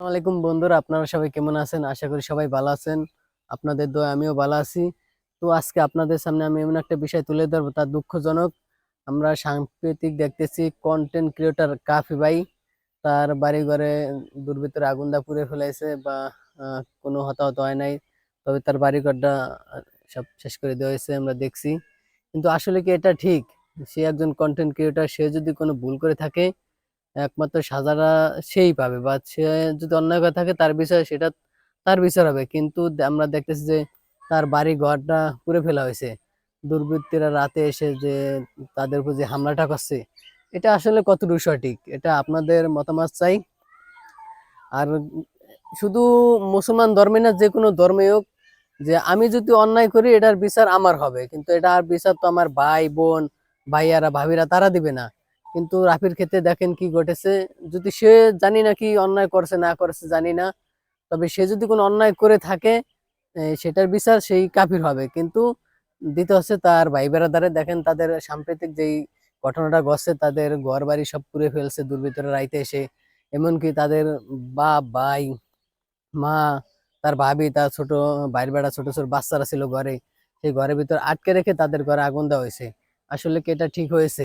আসসালামু আলাইকুম বন্ধুরা, আপনারা সবাই কেমন আছেন? আশা করি সবাই ভালো আছেন। আপনাদের দোয়া আমিও ভালো আছি। তো আজকে আপনাদের সামনে আমি এমন একটা বিষয় তুলে ধরবো তার দুঃখজনক। আমরা সাম্প্রতিক দেখতেছি কন্টেন্ট ক্রিয়েটার কাফি ভাই, তার বাড়ি ঘরে দুর্বৃত্তরা আগুন দা পুড়ে ফেলাইছে বা কোনো হতাহত হয় নাই। তবে তার বাড়ি ঘরটা সব শেষ করে দেওয়া হয়েছে, আমরা দেখছি। কিন্তু আসলে কি এটা ঠিক? সে একজন কন্টেন্ট ক্রিয়েটার সে যদি কোনো ভুল করে থাকে একমাত্র সাজাটা সেই পাবে বা সে যদি অন্যায় করে থাকে তার বিষয়ে সেটা তার বিচার হবে। কিন্তু আমরা দেখতেছি যে তার বাড়ি ঘরটা পুড়ে ফেলা হয়েছে। দুর্বৃত্তরা রাতে এসে যে তাদের উপর যে হামলাটা করছে, এটা আসলে কতটুকু সঠিক? এটা আপনাদের মতামত চাই। আর শুধু মুসলমান ধর্মে না, যে কোনো ধর্মে হোক, যে আমি যদি অন্যায় করি, এটার বিচার আমার হবে। কিন্তু এটার বিচার তো আমার ভাই, বোন, ভাইয়ারা, ভাবিরা তারা দিবে না। কিন্তু রাফির ক্ষেত্রে দেখেন কি ঘটেছে, যদি সে জানি না কি অন্যায় করছে, না করছে, জানি না, তবে সে যদি কোনো অন্যায় করে থাকে সেটার বিচার সেই কাফির হবে। কিন্তু দিতে হচ্ছে তার ভাই বেড়াদারে দেখেন তাদের সাম্প্রতিক যেই ঘটনাটা ঘটছে, তাদের ঘর বাড়ি সব পুড়ে ফেলছে, দুর্বৃত্তরা রাইতে এসে, এমনকি তাদের বাপ, ভাই, মা, তার ভাবি, তার ছোট ভাইয়ের বেড়া, ছোট ছোট বাচ্চারা ছিল ঘরে, সেই ঘরের ভিতর আটকে রেখে তাদের ঘরে আগুন দেওয়া হয়েছে। আসলে কি এটা ঠিক হয়েছে?